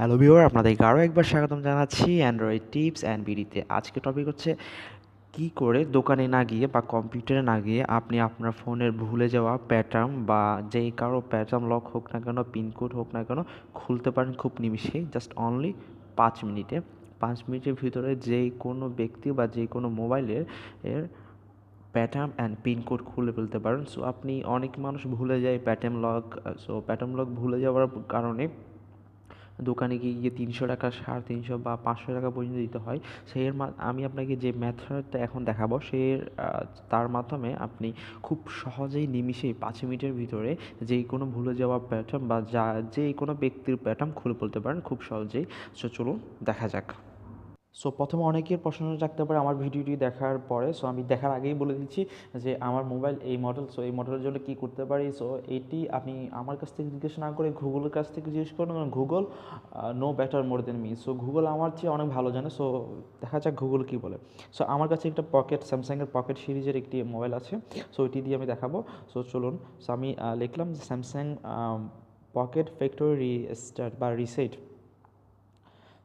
Hello viewer আপনাদেরকে আরও একবার স্বাগতম জানাচ্ছি অ্যান্ড্রয়েড টিপস অ্যান্ড বিডিতে আজকে টপিক হচ্ছে কি করে দোকানে না গিয়ে বা কম্পিউটারে না গিয়ে আপনি আপনার ফোনের ভুলে যাওয়া প্যাটার্ন বা যেই কারও প্যাটার্ন লক হোক না কেন পিনকোড হোক না কেন, খুলতে পারেন খুব নিমিষেই জাস্ট অনলি পাঁচ মিনিটে। পাঁচ মিনিটের ভিতরে যেই কোনো ব্যক্তি বা যে কোনো মোবাইলের এর প্যাটার্ন অ্যান্ড পিনকোড খুলে ফেলতে পারেন। সো আপনি অনেক মানুষ ভুলে যায় pattern lock so pattern lock ভুলে যাওয়ার কারণে দোকানে গিয়ে গিয়ে তিনশো টাকা, সাড়ে তিনশো বা পাঁচশো টাকা পর্যন্ত দিতে হয়। সেই আমি আপনাকে যে মেথডটা এখন দেখাবো সে তার মাধ্যমে আপনি খুব সহজেই নিমিষেই পাঁচ মিনিটের ভিতরে যে কোনো ভুলে যাওয়া প্যাটার্ন বা যা যে কোনো ব্যক্তির প্যাটার্ন খুলে বলতে পারেন খুব সহজেই। সো চলুন, দেখা যাক। সো প্রথমে অনেকের প্রশ্ন থাকতে পারে আমার ভিডিওটি দেখার পরে। সো আমি দেখার আগেই বলে দিচ্ছি যে আমার মোবাইল এই মডেল সো এই মডেলের জন্য কী করতে পারি। সো এটি আপনি আমার কাছ থেকে জিজ্ঞেস না করে গুগলের কাছ থেকে জিজ্ঞেস করুন। Google know better more than me so Google আমার চেয়ে অনেক ভালো জানে। সো দেখা যাক গুগল কী বলে। সো আমার কাছে একটা পকেট স্যামসাংয়ের পকেট সিরিজের একটি মোবাইল আছে। সো এটি দিয়ে আমি দেখাবো। সো চলুন। সো আমি লিখলাম যে স্যামসাং পকেট ফ্যাক্টরি রিস্টার্ট বা রিসেট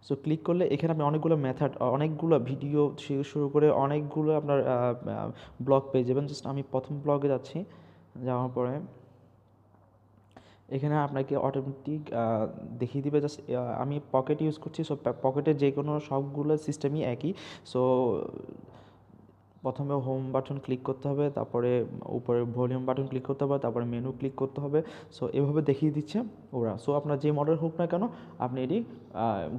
সো ক্লিক করলে এখানে আমি অনেকগুলো মেথড অনেকগুলো ভিডিও শুরু করে অনেকগুলো আপনার ব্লগ পেয়ে যাবেন জাস্ট আমি প্রথম ব্লগে যাচ্ছি, যাওয়ার পরে এখানে আপনাকে অটোমেটিক দেখিয়ে দিবে। জাস্ট আমি পকেট ইউজ করছি। সো পকেটে যে কোনো সবগুলো সিস্টেমই একই। সো প্রথমে হোম বাটন ক্লিক করতে হবে, তারপরে উপরে ভলিউম বাটন ক্লিক করতে হবে, তারপরে মেনু ক্লিক করতে হবে। সো এভাবে দেখিয়ে দিচ্ছে ওরা। সো আপনার যে মডেল হোক না কেন, আপনি এটি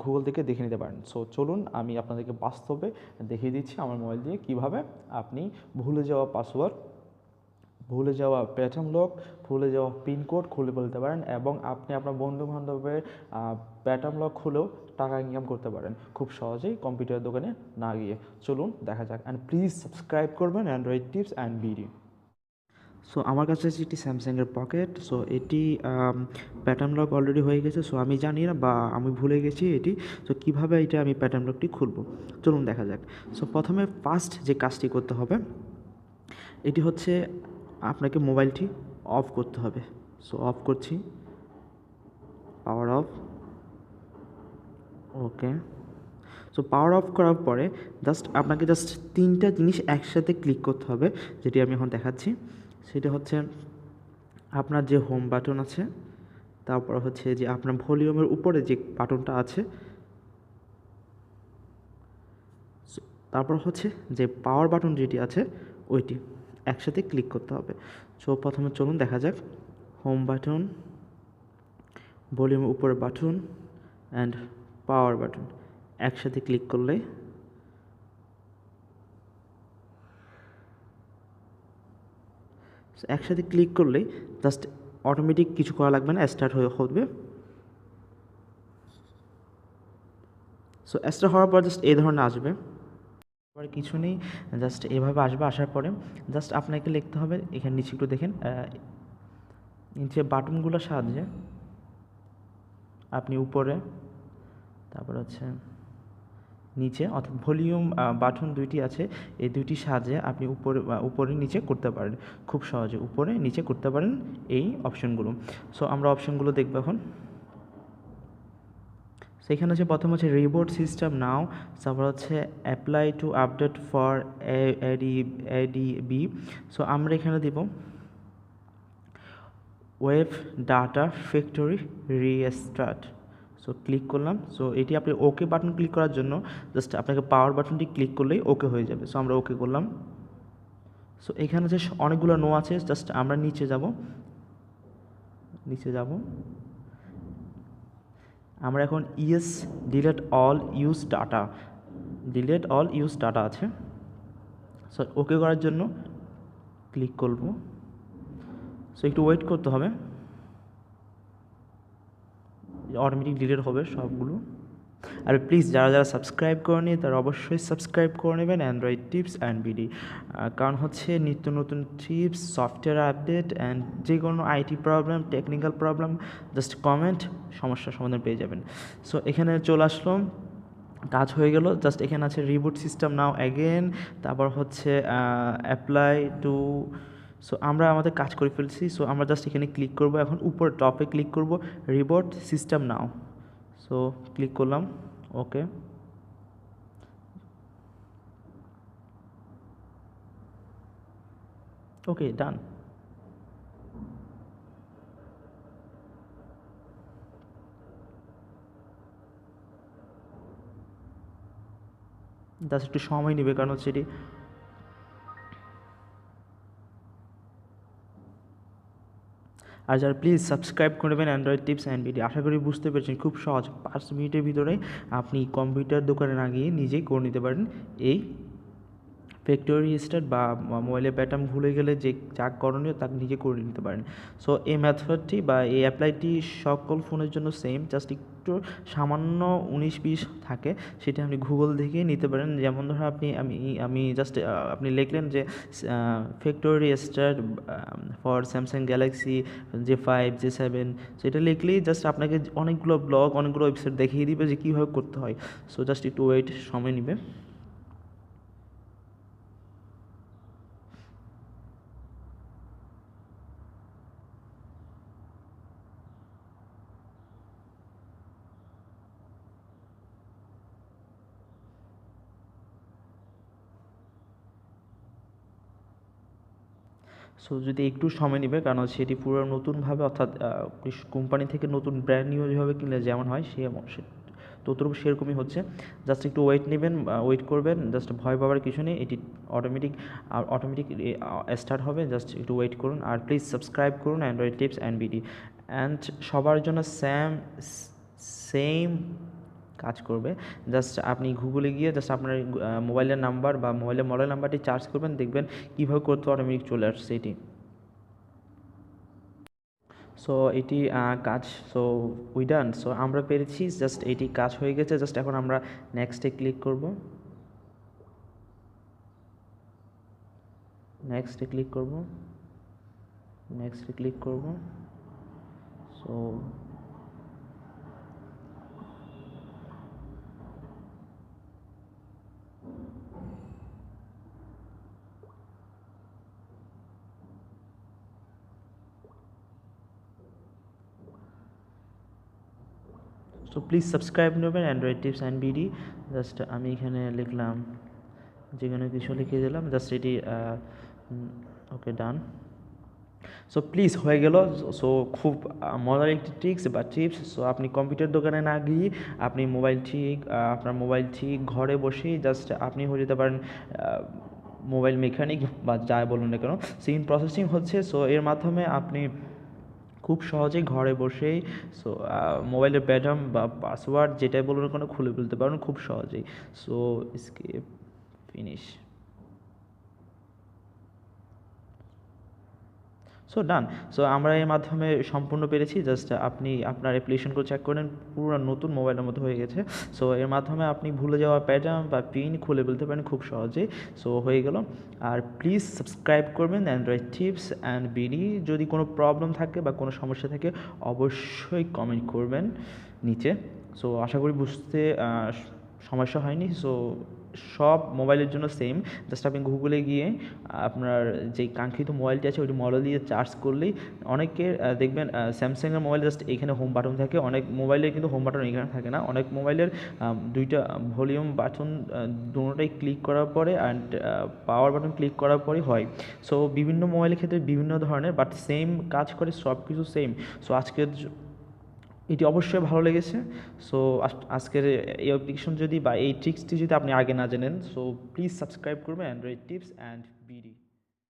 গুগল থেকে দেখে নিতে পারেন। সো চলুন আমি আপনাদেরকে বাস্তবে দেখিয়ে দিচ্ছি আমার মোবাইল দিয়ে কীভাবে আপনি ভুলে যাওয়া পাসওয়ার্ড ভুলে যাওয়া প্যাটার্ন লক ভুলে যাওয়া পিনকোড খুলে বলতে পারেন এবং আপনি আপনার বন্ধু বান্ধবের প্যাটার্ন লক খুলেও টাকা ইনকাম করতে পারেন। খুব সহজেই কম্পিউটার দোকানে না গিয়ে। চলুন দেখা যাক অ্যান্ড প্লিজ সাবস্ক্রাইব করবেন Android tips and BD so আমার কাছে আছে একটি স্যামসাংয়ের পকেট সো এটি প্যাটার্ন লক অলরেডি হয়ে গেছে সো আমি জানি না বা আমি ভুলে গেছি এটি সো কীভাবে এটা আমি প্যাটার্ন লকটি খুলব? চলুন দেখা যাক। সো প্রথমে ফার্স্ট যে কাজটি করতে হবে, এটি হচ্ছে আপনাকে মোবাইলটি অফ করতে হবে। সো অফ করছি। Power off okay so power off করার পরে জাস্ট আপনাকে জাস্ট তিনটা জিনিস একসাথে ক্লিক করতে হবে, যেটি আমি এখন দেখাচ্ছি। সেটা হচ্ছে আপনার যে হোম বাটন আছে, তারপর হচ্ছে যে আপনার ভলিউমের উপরে যে বাটনটা আছে তারপর হচ্ছে যে পাওয়ার বাটন যেটি আছে, ওইটি। একসাথে ক্লিক করতে হবে। সো প্রথমে চলুন, দেখা যাক। হোম বাটন ভলিউম উপরে বাটন অ্যান্ড পাওয়ার বাটন একসাথে ক্লিক করলে একসাথে ক্লিক করলে জাস্ট অটোমেটিক কিছু করা লাগবে না স্টার্ট হয়ে হবে। সো স্টার্ট হওয়ার পর জাস্ট এই ধরনের আসবে। এবার কিছু নেই জাস্ট এভাবে আসবে, আসার পরে জাস্ট আপনাকে লিখতে হবে, এখানে নিচে একটু দেখেন নিচে বাটনগুলোর সাহায্যে আপনি উপরে, তারপর হচ্ছে নিচে, অর্থাৎ ভলিউম বাটন দুইটি আছে, এই দুইটি সাহায্যে আপনি উপরে উপরে নিচে করতে পারেন, খুব সহজে উপরে নিচে করতে পারেন এই অপশনগুলো সো আমরা অপশনগুলো দেখব এখন। সেখানে হচ্ছে প্রথম হচ্ছে রিবোর্ড সিস্টেম নাও তারপর হচ্ছে apply to update for AD ADB so আমরা এখানে দিব wipe data factory restart so click করলাম। সো এটি আপনি ওকে বাটন ক্লিক করার জন্য জাস্ট আপনাকে পাওয়ার বাটনটি ক্লিক করলেই ওকে হয়ে যাবে। সো আমরা ওকে করলাম। সো এখানে যে অনেকগুলো নো আছে। জাস্ট আমরা নিচে যাব। নিচে যাব। আমরা এখন yes delete all use data, delete all use data আছে। সো ওকে করার জন্য ক্লিক করব। সো একটু ওয়েট করতে হবে। অটোমেটিক ডিলেট হবে সবগুলো। আর প্লিজ যারা যারা সাবস্ক্রাইব করেনি, তারা অবশ্যই সাবস্ক্রাইব করে নেবেন অ্যান্ড্রয়েড টিপস অ্যান্ড বিডি কারণ হচ্ছে নিত্য নতুন টিপস সফটওয়্যার আপডেট অ্যান্ড যে কোনো IT problem technical problem just comment সমস্যার সমাধান পেয়ে যাবেন। সো এখানে চলে আসলো কাজ হয়ে গেল। জাস্ট এখানে আছে রিবুট সিস্টেম নাও অ্যাগেন তারপর হচ্ছে অ্যাপ্লাই টু সো আমরা আমাদের কাজ করে ফেলছি। সো আমরা জাস্ট এখানে ক্লিক করব। এখন উপর টপে ক্লিক করব reboot system now so click করলাম ওকে ওকে ডান জাস্ট একটু সময় নেবে কারণ হচ্ছে এটি আর যারা প্লিজ সাবস্ক্রাইব করবেন অ্যান্ড্রয়েড টিপস অ্যান্ড ভিডিও আশা করি বুঝতে পেরেছেন, খুব সহজ। পাঁচ মিনিটের ভিতরে আপনি কম্পিউটার দোকানে না গিয়ে নিজেই করে নিতে পারেন এই ফ্যাক্টরি স্টার্ট বা মোবাইলের প্যাটার্ন ভুলে গেলে যে যা করণীয় তা নিজে করে নিতে পারেন। সো এই মেথডটি বা এই অ্যাপ্লাইটি সকল ফোনের জন্য সেম জাস্ট একটু সামান্য উনিশ বিশ থাকে, সেটা আপনি গুগল থেকে নিতে পারেন। যেমন ধরো আপনি, আমি আমি জাস্ট আপনি লিখলেন যে factory start for Samsung Galaxy J five J seven সেটা লিখলেই জাস্ট আপনাকে অনেকগুলো ব্লগ অনেকগুলো ওয়েবসাইট দেখিয়ে দিবে যে কীভাবে করতে হয়। সো জাস্ট একটু ওয়েট সময় নেবে। সো যদি একটু সময় নেবে, কারণ সেটি পুরো নতুনভাবে, অর্থাৎ কোম্পানি থেকে নতুন ব্র্যান্ড নিউ যেভাবে কিনলে যেমন হয়, সে ততটুকু সেরকমই হচ্ছে। জাস্ট একটু ওয়েট নেবেন ওয়েট করবেন জাস্ট ভয় পাওয়ার কিছু নেই, এটি অটোমেটিক অটোমেটিক স্টার্ট হবে জাস্ট একটু ওয়েট করুন, আর প্লিজ সাবস্ক্রাইব করুন Android tips and BD and সবার জন্য স্যাম সেম কাজ করবে। জাস্ট আপনি গুগলে গিয়ে জাস্ট আপনার মোবাইলের নাম্বার বা মোবাইলের মডেল নাম্বারটি চার্জ করবেন, দেখবেন কীভাবে করতে অটোমেটিক চলে আসছে এটি। সো এটি কাজ সো উইডান সো আমরা পেরেছি জাস্ট এটি কাজ হয়ে গেছে জাস্ট এখন আমরা নেক্সটে ক্লিক করব। নেক্সটে ক্লিক করব। নেক্সটে ক্লিক করব। সো সো প্লিজ সাবস্ক্রাইব নেবেন Android tips and BD just আমি এখানে লিখলাম, যেখানে কিছু লিখে দিলাম জাস্ট এটি ওকে ডান সো প্লিজ হয়ে গেল। সো খুব মজার একটি ট্রিক্স বা টিপস সো আপনি কম্পিউটার দোকানে না গিয়ে আপনি মোবাইল ঠিক আপনার মোবাইল ঠিক ঘরে বসেই জাস্ট আপনি হয়ে যেতে পারেন মোবাইল মেকানিক বা যাই বলুন না কেন। সিম প্রসেসিং হচ্ছে সো এর মাধ্যমে আপনি খুব সহজেই ঘরে বসেই সো মোবাইলের প্যাটার্ন বা পাসওয়ার্ড যেটাই বলুন কেন খুলে ফেলতে পারেন খুব সহজেই। So escape finish so done so আমরা এর মাধ্যমে সম্পূর্ণ পেরেছি জাস্ট আপনি আপনার অ্যাপ্লিকেশন করে চেক করেন, পুরো নতুন মোবাইলের মতো হয়ে গেছে। সো এর মাধ্যমে আপনি ভুলে যাওয়া প্যাটার্ন বা পিন খুলে ফেলতে পারেন খুব সহজেই। সো হয়ে গেল। আর প্লিজ সাবস্ক্রাইব করবেন অ্যান্ড্রয়েড টিপস অ্যান্ড বিডি যদি কোনো প্রবলেম থাকে বা কোনো সমস্যা থাকে, অবশ্যই কমেন্ট করবেন নিচে। সো আশা করি বুঝতে সমস্যা হয়নি। সো সব মোবাইলের জন্য সেম জাস্ট আপনি গুগলে গিয়ে, আপনার যে কাঙ্ক্ষিত মোবাইলটি আছে ওইটি মডেল দিয়ে চার্জ করলেই অনেকের দেখবেন স্যামসাংয়ের মোবাইল জাস্ট এখানে হোম বাটন থাকে। অনেক মোবাইলে কিন্তু হোম বাটন এখানে থাকে না। অনেক মোবাইলের দুইটা ভলিউম বাটন দুটোটাই ক্লিক করার পরে অ্যান্ড পাওয়ার বাটন ক্লিক করার পরে হয়। সো বিভিন্ন মোবাইলের ক্ষেত্রে বিভিন্ন ধরনের বাট সেম কাজ করে সব কিছু সেম সো আজকের এটি অবশ্যই ভালো লেগেছে। সো আজকের এই অ্যাপ্লিকেশন যদি বা এই ট্রিক্সটি যদি আপনি আগে না জানেন সো প্লিজ সাবস্ক্রাইব করবেন অ্যান্ড্রয়েড টিপস অ্যান্ড বিডি